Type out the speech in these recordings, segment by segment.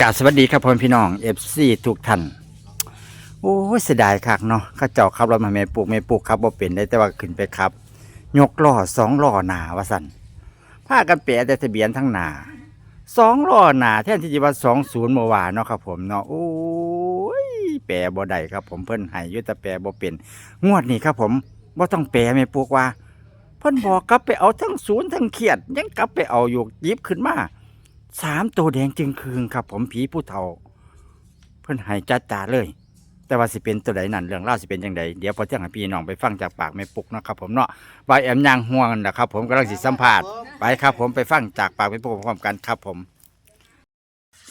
กาบสวัสดีครับพ่อพี่น้องเอฟซีทุกท่านโอ้เสียดายคักเนาะข้าเจ้าขับรถมาแม่ปลูกแม่ปลูกครับบ่เป็นได้แต่ว่าขึ้นไปครับ ยกล้อสองล้อหนาว่าสั่นพากันแปะแต่ทะเบียนทั้งหนาสองล้อหนาแท่นที่จะว่าสองศูนย์เมื่อวานเนาะครับผมเนาะโอ้ยแปลบ่ได้ครับ ผมเพิ่นห้อยุตแปลบ่เป็น งวดนี้ครับผมบ่ต้องแปลแม่ปลูกว่าเพิ่นบอกกลับไปเอาทั้งศูนย์ทั้งเขียด ยังกลับไปเอาอยู่ยิบขึ้นมา สามตัวแดงจึงคืงครับ ผมผีผู้เฒ่า เพิ่นให้จัดจาเลย แต่ว่าสิเป็นตัวใดนั่นเรื่องเล่าวสิเป็นจังใดเดี๋ยวพอเที่ยงให้พี่น้องไปฟังจากปากแม่ปุกเนาะครับผมเนาะว่าแอมยางห่วงนั่นนะครับผมกำลังสิสัมภาษณ์ไปครับ ผมไปฟังจากปากแม่ปุกพร้อมๆกันครับผม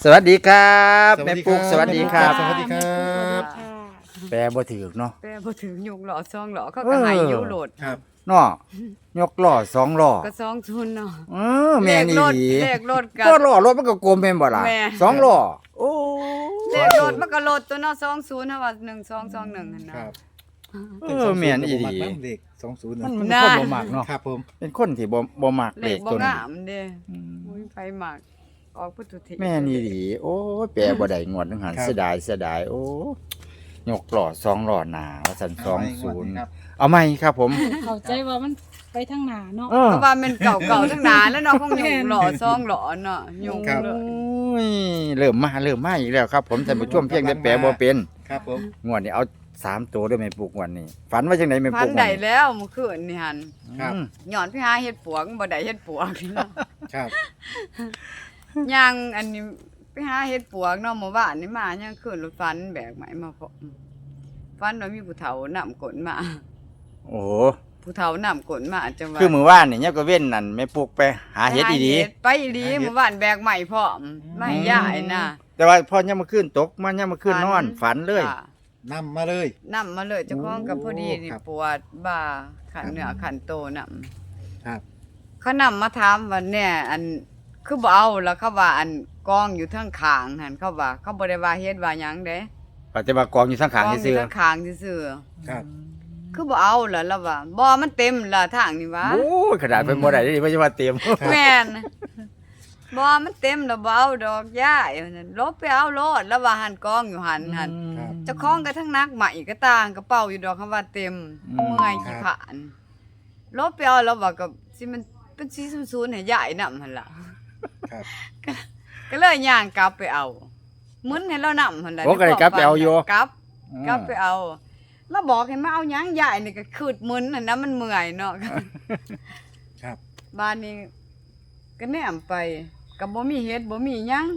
สวัสดีครับสวัแม่สดีครับปุกสวัสดีครับ สวัสดีครับ แปลบ่ถือเนาะแปลบ่ถึงยุงหล่อซองหล่อเขาเอก็อให้อยู่โหลดครับ เนาะยกล้อสองล้อก็ซองทุนเนาะเออแม่นี่เลขรถดีเลขรถกัก็ล้อรถมันก็กลมเป็นบ่ล่ะแม่ สองล้อโอ้เลขรถมันก็โหลดตัวเนาะซองศูนย์เท่าว่าหนึ่งซองซองหนึ่งหั่นนะครับเออแม่นอีดีดีเด็กสองศูนย์มันมันน่า คนบ่มักเนาะครับผม เป็นคนที่บ่บ่มักเลเด็ขกบ่ตัวนี้งามเด้อืมอุ้ยไฟหมากออกพุทธุทิแม่นี่ดีโอ้ยแปลบ่ได้งวดนึงหันเสียดายเสียดายโอ้ ยกหล่อสองหล่อหนาว่าสันสองศูนย์ครับเอาไหมครับผม เข้าใจว่ามันไปทางหนาเนาะเออเพราะว่ามันเก่าๆทั้งนานแล้วเนาะคงยุงหล่อซองหล่อเนาะยุงครับ เลโอ้ยยเริ่มมาเริ่มมาอีกแล้วครับ ผมท่านผู้ชมเพียงแต่แปลบ่เป็นครับผมงวดนี้เอาสามตัวด้วยไม่ปลูกงวันนี้ฝันว่าจังไดไม่พัปลูนกได้แล้วเมื่อคืนนี่หั่นครับ อืมหย่อนพี่หาเฮ็ดปวกบ่ได้เฮ็ดปวกนี่เนาะครับ ย่างอันนี้ไป หาเฮ็ดปวกเนาะหมู่บ้านนี่มาย่างขึ้นรถฟันแบกไม้มาพอฟันว่ามีผู้เฒ่านำกลมาโอ้โหผู้เฒ่านำกลมาจังว่าคือมื้อวานนี่เนี่ยก็เว้นนั่นไม่ปลูกไปหาเฮ็ดอีดีไปอีดีหมู่บ้านแบกไม้พร้อมไม่ยายน่ะแต่ว่าพอย่ามมาขึ้นตกมันย่ามมาขึ้นนอนฝันเลยจ้ะนำมาเลยนำมาเลยเจ้าของกับพอดีนี่ครับปวดบ่าขันเหนือขันโตนำครับ เขานำมาถามว่าเนี่ยอันคือบ่เอาแล้วเขาว่าอัน กองอยู่เทั้งคางหั่นเขาว่า เขาบ่ได้ว่าเฮ็ดว่าหยังเด้ปัจจุบันกองอยู่ข้างกองๆอซื่ยู่อเทั้งคางซื่อๆครับคือบ่เอาล่ะแล้วว่าบ่มันเต็มละทางนี่วะๆโอ้ยขนาดเป็นบ่ได้นี่ไม่ใช่ว่าเตรียม แม่นบ่มันเต็มแล้วบ่เอาดอกย่ายว่าซั่นลบไปเอาโลดแล้วว่าหันกองอยู่หันหันครับ เจ้าของก็ทั้งนักใหม่ก็ต่างกระเป๋าอยู่ดอกคำว่าเต็มเมื่อยขี้ครับขานลบไปเอาแล้วว่าก็สิมันเป็นสีสูนๆให้ยายนำหั่นล่ะครับ ก็เลยย่างกลับไปเอามึนให้เรานำหั่นล่ะโอ้ก็เลยกลับไปเอาอยู่ กลับ กลับไปเอา แล้วบอกให้มาเอาหยังยายนี่ก็คืดมึนน่ะนะมันเมื่อยเนาะ ครับ บ้านนี้ก็แนมไปก็บ่มีเฮ็ดบ่มีหยัง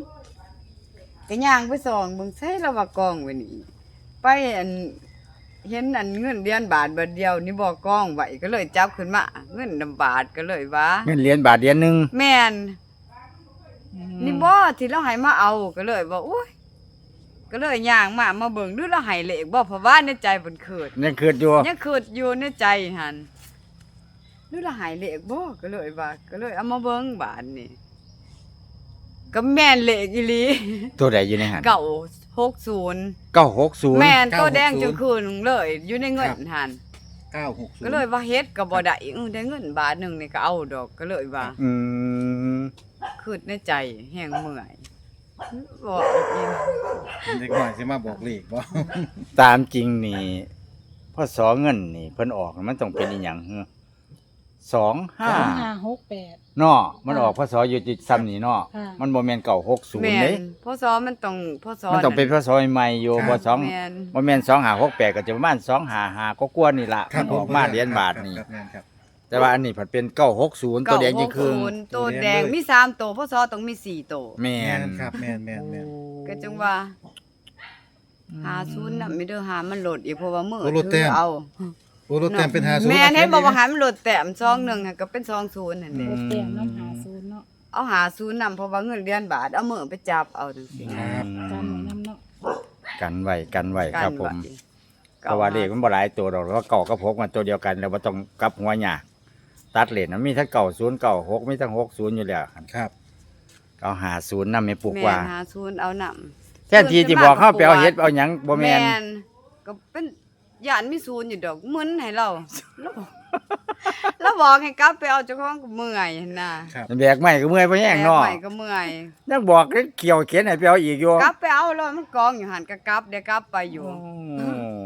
ก็ย่างไปส่องเบิ่งใส่แล้วว่ากองไว้นี่ไปอันเห็นอันเงินเดือนบาทบาทเดียวนี่บ่กองไว้ก็เลยจับขึ้นมาเงินนำบาทก็เลยว่าเงินเหรียญบาทเหรียญหนึง แม่น นี่บ่ที่เราให้มาเอาก็เลยว่าโอ้ยก็เลยย่างมามาเบิ่งดูเราให้เลขบ่เพราะว่าในใจเพิ่นคิดยังคืดอยู่ยังคิดอยู่ในใจหันดูละหายเลขบ่ก็เลยว่าก็เลยเอามาเบิ่งบาทนี่ก็แม่นเลขอีหลีตัวใดอยู่ในหันเก่าหกศูนย์960แม่นตัวแดงจึงคืนเลย อยู่ในเงินหันเก้าหกศูนก็ย์เลยว่าเฮ็ดก็บ่ได้เออได้เงินบาทหนึงนี่ก็เอาดอกก็เลยว่าอืม คิดในใจแฮงเมื่อยบ่เอาอีกเด็กหน่อยสิมาบอกเลขบ่ ตามจริงนี่พอสอเงินนี่เพิ่นออกมันต้องเป็นอีหยังเหรอสองห้าสองห้าหกแปด เนาะมันออกพศอยู่จิตซ้ำนี่เนาะค่ะ มันบ่แม่นเก่าหกศูนแม่ย์เด้นพศมันต้องพศมันต้องเป็นพศใหม่อยู่บ่สองแม่นบ่แม่นสองห้าหกแปดก็จะประมาณสองห้าห้าก็กลัวานี่ล่ะครัมันออกมาเหรียญบาทนี่ ครับแม่นครับ แต่ว่าอันนี้ผัดเป็นเก้าหกศูนย์ตัวแดงยิ่งคืน960ตัวแดงมีสามตัวพศต้องมีสี่ตัวแม่แม่นนครับแม่นแม่นแม่นก็จังว่าหาศูนย์น่ะไม่ได้หามันโหลดอีกเพราะว่ามือโอ้โหลดแต้ถืมอเอาโอ้รถแต้มเป็นหาศูนย์แม่นเห็นบอกว่าหามันโหลดแต้มซองหนึ่งอะก็เป็นซองศูนย์นั่นแหละหกแต้มน้ำหาศูนย์เนาะเอาหาศูนย์นำเพราะว่าเงินเดือนบาทเอามือไปจับเอาจังซี่ครับจำไว้น้ำเนาะกันไว้กันไว้ครับผมไว้เพราะว่าเลขมันบ่หลายตัวดอกแล้วาเก่ากับหกมันตัวเดียวกันแล้วบ่ต้องกลับหัวหยา ตัดเลนมันมีทั้งเก่าศูนย์เก่าหกมีทั้งหกศูนย์อยู่แล้วครับเอาหาศูนย์นำไม่ปลูกแม่ว่า นหาศูนย์เอานำแทนที่จะบอกเข้าไปเอาเฮ็ดเอาหยังบ่แม่นนก็เป็นย่านมีศูนย์อยู่ดอกมึนให้เราแล้วบอกแล้วบอกให้กลับไปเอาเจ้าของก็เมื่อยน่ะครับ แบกไม่ก็เมื่อยไปแย่งเนาะแม่ใหม่ก็เมื่อย ยังบอกให้เกี่ยวเขียนให้ไปเอาอีกอยู่กลับไปเอาแล้วมันกองอยู่หันก็กลับเดี๋ยวกลับไปอยู่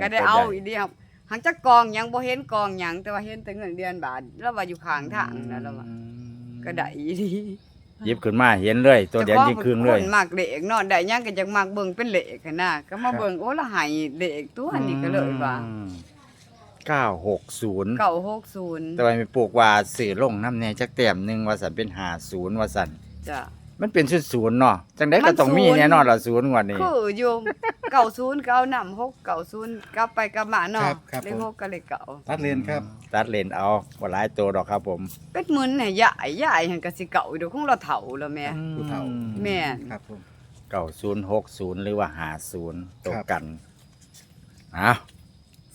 ก็ได้เอาอีเดียว หังจักกองหยังบ่เห็นกองหยังแต่ว่าเห็นแต่เงินเดือนบาทแล้วว่าอยู่ข้างทางนั่นแล้วว่าก็ได้อีดีหยิบขึ้นมาเห็นเลยตัวเดียนยิงครึ่งเลยคนมักเลขเนาะได้หยังก็จักมักเบิ่งเป็นเลขหั้นน่ะก็มาเบิ่งโอ้ละให้เลขตัวนี้ก็เลยว่าเก้าหกศูนย์960แต่ว่ามีปลูกว่าสื่อลงน้ำแน่จักแต้มหนึ่งว่าสันเป็นหาศูนย์ว่าสันจ้ะ มันเป็นชุดศูนย์เนาะจังได้ก็ต้องมีมันศูนย์แน่นอนละศูนย์งวันนี้คืออยู่90ก็เอานำ6 90กลับไปกลับมาเนาะครับครับ เลขผมหกก็เลขเก่าตัดเลนครับ ตัดเลนเอาบ่หลายตัวดอกครับผมเป็ดมึนน่ะใหญ่ใหญ่หันก็สิเก่าอยู่เดี๋ยวคงเราเฒ่าแล้วแม่ ผู้เฒ่า แม่นครับผม เก้าศูนย์หกศูนย์หรือว่าหาศูนย์ตกครับกันอะ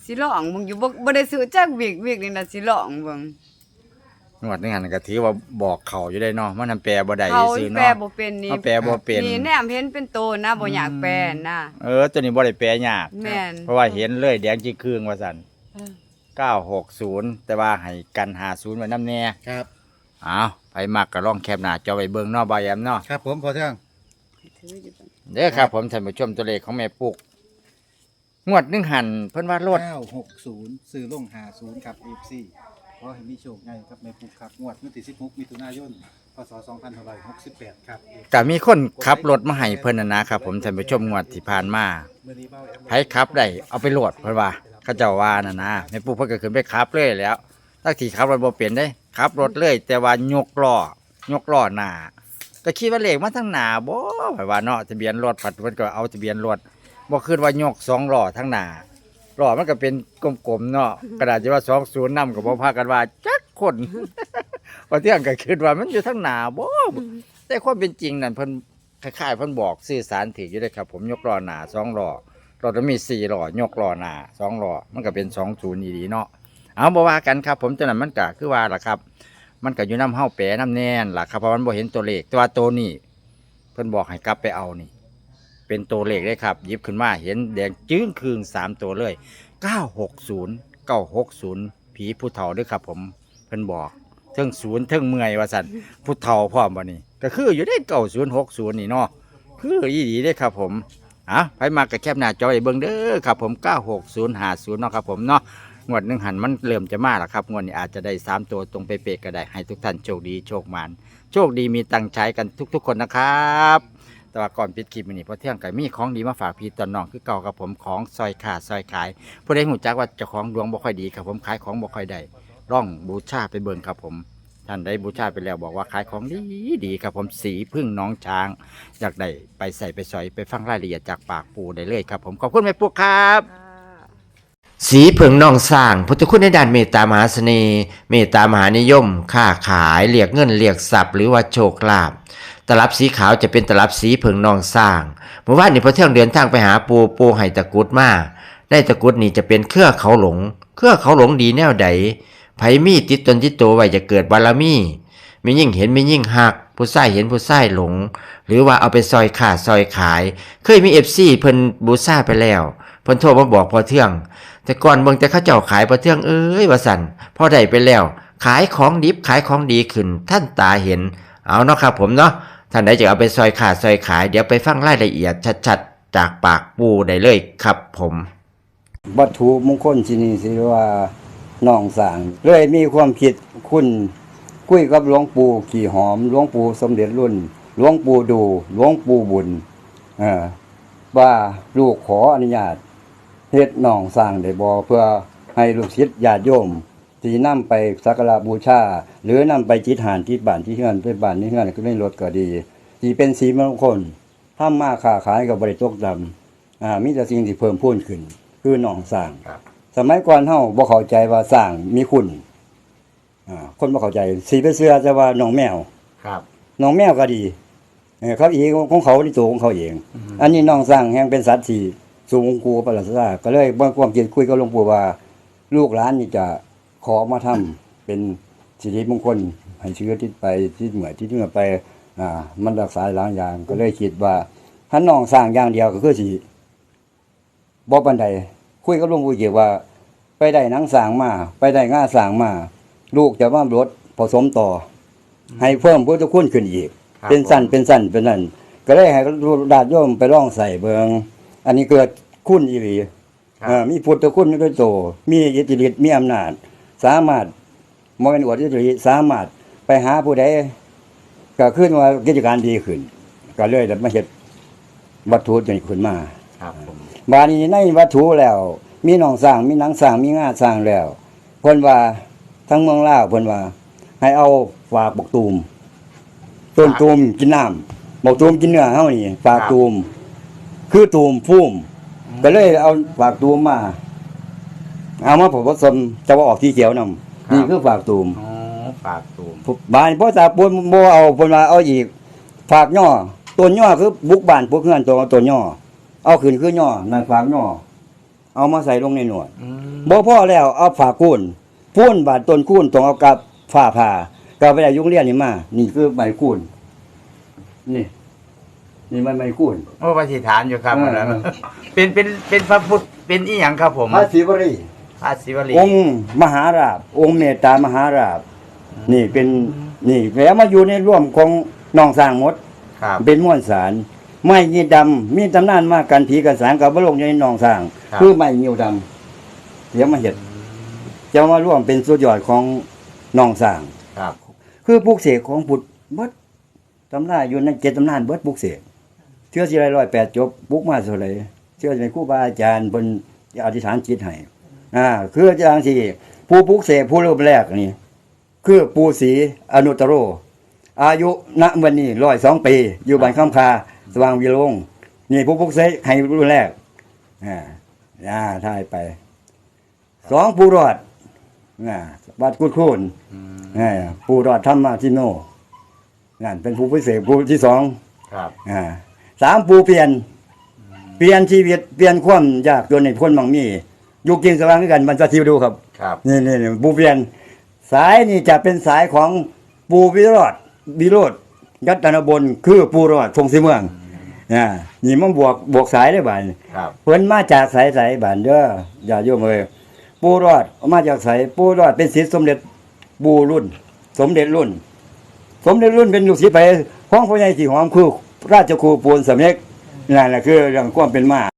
สิลองเบิ่งอยู่บ่บ่ได้ซื้อจักวิกวิกนี่น่ะสิลองเบิ่ง งวดนึงหันก็ถือว่าบอกเขาอยู่ได้เนาะมันนำแปลบ่ได้เขาซื้อแปลเนาะบ่เป็นนี่เขาแปลบ่เป็น นี่แนมเห็นเป็นโตนะบ่อยากแปลนะเออตัวนี้บ่ได้แปลยาก แม่นเพราะว่าเห็นเลยแดงจีครึ่งว่าสันเออเก้าหกศูนย์แต่ว่าให้กันหาศูนย์ไว้น้ำแน่ครับ อ้าวไปมักก็ลองแคบหน้าจอไว้เบิ่งเนาะบายแอมเนาะ ครับผมพอเที่ยงถืออยู่ตรงเด้อครับผมท่านผู้ชมตัวเลขของแม่ปุก งวดหนึงหันเพิ่นว่ารถ960ซื้อลง50ครับ FC ข อให้มีโชคใหญ่ครับแม่ปุ๊กครับงวดวันที่16มิถุนายนพศ2568ครับก็มีคนขับรถมาให้เพิ่นน่ะนะครับผมท่านผู้ชมงวดที่ผ่านมามื้อนี้เบาแอมไผขับได้เอาไปโหลดเพิ่นว่าเขาเจ้าว่าน่ะนะแม่ปุกเพิ่นก็ขึ้นไปขับเลยแล้วทักที่ขับรถบ่เป็นได้ขับรถเลย แต่ว่ายกล้อยกล้อหน้าก็คิดว่าเลขมาทั้งหน้าบ่ไผว่าเนาะทะเบียนรถผัดเพิ่นก็เอาทะเบียนรถบ่คิดว่ายกสองล้อทั้งหน้า ล้อมันก็เป็นกลมๆเนาะกระดาษที่ว่า20นำก็บ่พากันว่าจักคนว่าเที่ยงก็คิดว่ามันอยู่ทั้งหน้าบ่แต่ความเป็นจริงนั่นเพิ่นคล้ายๆเพิ่นบอกสื่อสารถึงอยู่เด้อครับ ผมยกล้อหน้าสองล้อรถมันมีสี่ล้อยกล้อหน้าสองล้อมันก็เป็นสองศูนย์ดีเนาะเอาบ่ว่ากันครับ ผมจังนั้นมันก็คือว่าล่ะครับ มันก็อยู่น้ำเฮาแปรน้ำแน่นล่ะครับเพราะมันบ่เห็นตัวเลขแต่ว่าตัวนี้เพิ่นบอกให้กลับไปเอานี่ เป็นตัวเลขเลยครับ หยิบขึ้นมาเห็นแดงจึ้งคืงสามตัวเลยเก้าหกศูนย์เก้าหกศูนย์ผีผู้เฒ่าด้วยครับผมเพิ่นบอกเทิงศูนย์เทิงเมื่อยว่าสันผู้เฒ่าพร้อมบ่นี่ก็คืออยู่ได้เก้าศูนย์หกศูนย์นี่เนาะคืออีดีเด้ครับผมอะไปมากับแคบหน้าจอไอ้เบิ่งเด้อครับผม96050เนาะครับผมเนาะงวดหนึ่งหันมันเริ่มจะมาแล้วครับงวดนี้อาจจะได้3ตัวตรงเป๊ะๆก็ได้ให้ทุกท่านโชคดีโชคมันโชคดีมีตังค์ใช้กันทุก ๆ คนนะครับ แต่ว่าก่อนปิดคลิปนี้เพอเที่ยงไก่มีของดีมาฝากพี่ตอนน้องคือเก่าครับผมของซอยขาดซอยขายผู้ใดหูจักว่าเจ้าของดวงบ่ค่อยดีครับผมขายของบ่ค่อยได้ร่องบูชาไปเบิ่งครับผม ท่านได้บูชาไปแล้วบอกว่าขายของดีดีครับผมสีพึ่งน้องช้างอยากได้ไปใส่ไปสอยไปฟังรายละเอียดจากปากปูได้เลยครับผมขอบคุณแม่ปูครับ สีเผิงนองสร้างพุทธคุณในด้านเมตตามหาเสน่ห์เมตตามหานิยม ค้าขายเรียกเงินเรียกทรัพย์หรือว่าโชคลาภ ตลับสีขาวจะเป็นตลับสีเผิงนองสร้างเมื่อวานนี้พอเที่ยงเดินทางไปหาปูปูไห้ตะกุดมาได้ตะกุดนี่จะเป็นเครือเขาหลง เครือเขาหลงดีแนวใดไผมีติดตนติดตัวไว้จะเกิดบารมีมียิ่งเห็นมียิ่งหัก ผู้ใส่เห็นผู้ใส่หลง หรือว่าเอาไปซอยขาดซอยขาย เคยมีเอฟซีเพิ่นบูซ่าไปแล้วเพิ่นโทรมาบอกพอเที่ยงแต่ก่อนเบิ่งแต่เข้าเจ้าขายประเทืองเอ้ยว่าสันพอได้ไปแล้ว ขายของดิบขายของดีขึ้นท่านตาเห็น เอาเนาะครับผมเนาะ ท่านใดจะเอาไปซอยขาดซอยขาย เดี๋ยวไปฟังรายละเอียดชัดๆ จากปากปูได้เลยครับผมวัตถุมงคลที่นี่สิว่าน้องสางเลยมีความคิดคุณคุยกับหลวงปู่ขี่หอมหลวงปู่สมเด็จรุ่นหลวงปู่ดูหลวงปู่บุญออว่าลูกขออนุญาตเฮ็ดน้องสร้างได้บ่เพื่อให้ลูกศิษย์ญาติโยม ที่นำไปสักการะบูชา หรือนำไปจิตหานที่บ้านที่เฮือนไปบ้านที่เฮือนก็ไม่ลดก็ดีที่เป็นสีมงคลทำมาค้าขายกับบริตกดำอ่ามีแต่สิ่งที่เพิ่มพูนขึ้น คือหนองสร้างสมัยก่อนเฮาบ่เข้าใจว่าสร้างมีคุณอ่าคนบ่เข้าใจ สีไปเสื้อจะว่าหนองแมวครับหนองแมวก็ดีเออเขาเองของเขาในตัวของเขาเอง อันนี้หน้องสร้างแห่งเป็นสัตว์ที่สูงกูประหลาดซาก็เลยบ่ความคิดคุยกับหลวงปู่ว่า ลูกหลานนี่จะ ขอมาทำเป็นสิริมงคลให้เชื้อที่ไปที่เหมือนที่เหมือนไปอ่ามันรักษาหลายอย่าง ก็เลยคิดว่าถ้าน้องสร้างอย่างเดียวก็คือสิบ่ปานใดคุยกับหลวงปู่เกี่ยวว่า ไปไปได้หนังสางมา ไปได้ง่าสางมา ลูกจะว่ารถผสมต่อ ให้เพิ่มพุทธคุณขึ้นอีกครับเป็นสั้นเป็นสั้นเป็นนั่นก็เลยให้ดาดโยมไปล่องใส่เบิงอันนี้เกิดคุณอีหลีครับเอ่อมีพุทธคุณด้วยโตมีอิทธิฤทธิ์มีอำนาจ สามารถมเป็นอวดอิทธิฤทธิ์สามารถไปหาผู้ใดก็ขึ้นว่ากิจการดีขึ้น ก็เลยได้มาเฮ็ดวัตถุจนขึ้นมาครับผมบาดนี้ในวัตถุแล้ว มีหนองสร้างมีหนังสร้างมีงาสร้างแล้วเพิ่นว่าทั้งเมืองลาวเพิ่นว่า ให้เอาฝากบกตูมต้นตูมกินน้ำบกตูมกินเนื้อเฮานี่ฝากตูม คือตูมพุ่มก็เลยเอาฝากตูมมา เอามาผสมจะว่าออกที่เขียวนํนี่คือฝากตูมอ๋อฝากตูมบ้านพ่อตาปูนบ่เอาเพิ่นว่าเอาอีกฝากย่อต้นย่อคือบุกบ้านพวกเฮือนตัวต้นย่อ เอาขึ้นคือย่อนั่นฝากย่อ เอามาใส่ลงในหนวดอืมบ่พอแล้วเอาฝากคูนพูนบาดต้นคูนต้องเอากับฝ้าผ่าก็ไปได้ยุงเรียนนี่มานี่คือใบคูนนี่นี่มันใบคูนโอ้ปฏิฐานอยู่ครับเออวันนั้นเป็นเป็นเป็นพระพุทธเป็นอีหยังครับผมพระศิวรี พระศิวลีองค์มหาราบ องค์เมตตามหาราบ นี่เป็นนี่แล้วมาอยู่ในร่วมของน้องสร้างหมด ครับ เป็นม้วนสาร ไม้ยีดำมีตำนานมากกันผีกันสางกับบลงอยู่ในหนองสร้าง ครับ คือไม้ยิวดำเดี๋ยวมาเห็ดจะมาร่วมเป็นสุดยอดของหนองสร้าง ครับ คือปลูกเสกของพุทธเบิดตำราอยู่ในเจ็ดตำนานเบิดปลูกเสกเชื่อสิไรร้อยแปดจบปลูกมาเท่าไหรเชื่อในครูบาอาจารย์บนอธิษฐานจิตให้ อ่าคืออาจารย์ที่ผู้ปลูกเสกผู้รูปแรกนี่ คือปูศรีอนุตตโร อายุณวันนี้ร้อยสองปี อยู่บ้านคำคา สว่างวิโรงนี่ผู้พุกเสกให้รุ่นแรกอ่าอ่าถ่ายไปสองปูรอดอ่าวัดกุดคูนอืมอ่าปูรอดธรรมาทิโนนั่นเป็นผู้พิเศษผู้ที่สองครับอ่าสามปูเปลี่ยน เปลี่ยนชีวิตเปลี่ยนความยากจนในพ้นบางมี อยู่กินสว่างด้วยกันมันจะทิวดูครับ ครับ นี่นี่นี่ปูเปลี่ยน สายนี่จะเป็นสายของปูวิโรธวิโรธยัตนบนคือปูรอดทรงสีเมืองอ่านี่มันบวกบวกสายได้บ่านครับ เพิ่นมาจากสายสายบ้านเด้ออย่าโยมเอ้ยปูรอดมาจากสายปูรอดเป็นศิษย์สมเด็จปูรุ่น สมเด็จรุ่น สมเด็จรุ่นเป็นลูกศิษย์ไปห้องพ่อใหญ่สีหอมคือราชครูปูนสำเร็จนั่นแหละคือเรื่องความเป็นมา